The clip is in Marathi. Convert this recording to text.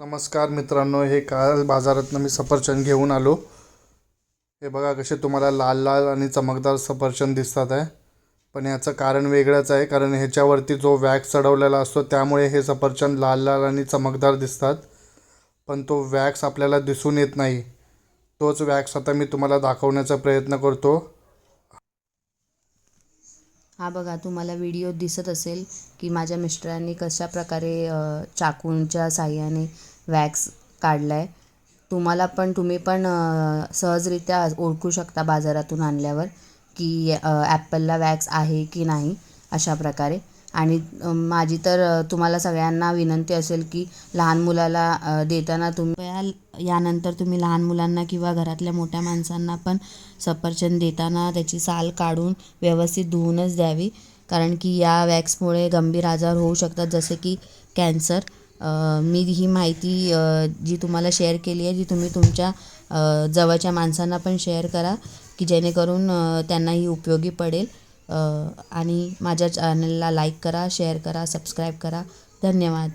नमस्कार मित्रांनो हे काल बाजारातनं मी सफरचंद घेऊन आलो. हे बघा कसे तुम्हाला लाल लाल आणि चमकदार सफरचंद दिसतात आहे. पण याचं कारण वेगळंच आहे कारण ह्याच्यावरती जो वॅक्स चढवलेला असतो त्यामुळे हे सफरचंद लाल लाल आणि चमकदार दिसतात. पण तो वॅक्स आपल्याला दिसून येत नाही. तोच वॅक्स आता मी तुम्हाला दाखवण्याचा प्रयत्न करतो. हा बघा तुम्हाला व्हिडिओ दिसत असेल की माझ्या मिस्टरांनी कशा प्रकारे चाकूंच्या साह्याने वॅक्स काढला आहे तुम्हाला पण तुम्ही पण सहजरित्या ओळखू शकता बाजारातून आणल्यावर की ॲपलला वॅक्स आहे की नाही अशा प्रकारे. आणि माझी तर तुम्हाला सगळ्यांना विनंती असेल की लहान मुलाला देताना तुम्ही यानंतर तुम्ही लहान मुलांना किंवा घरातल्या मोठ्या माणसांना पण सफरचंद देताना त्याची साल काढून व्यवस्थित धुवूनच द्यावी. कारण की या वॅक्समुळे गंभीर आजार होऊ शकतात जसे की कॅन्सर. मी ही माहिती जी तुम्हाला शेअर केली आहे जी तुम्ही तुमच्या जवळच्या माणसांना पण शेअर करा की जेणेकरून त्यांनाही उपयोगी पडेल. आणि माझ्या चॅनलला लाईक करा शेअर करा सबस्क्राईब करा. धन्यवाद.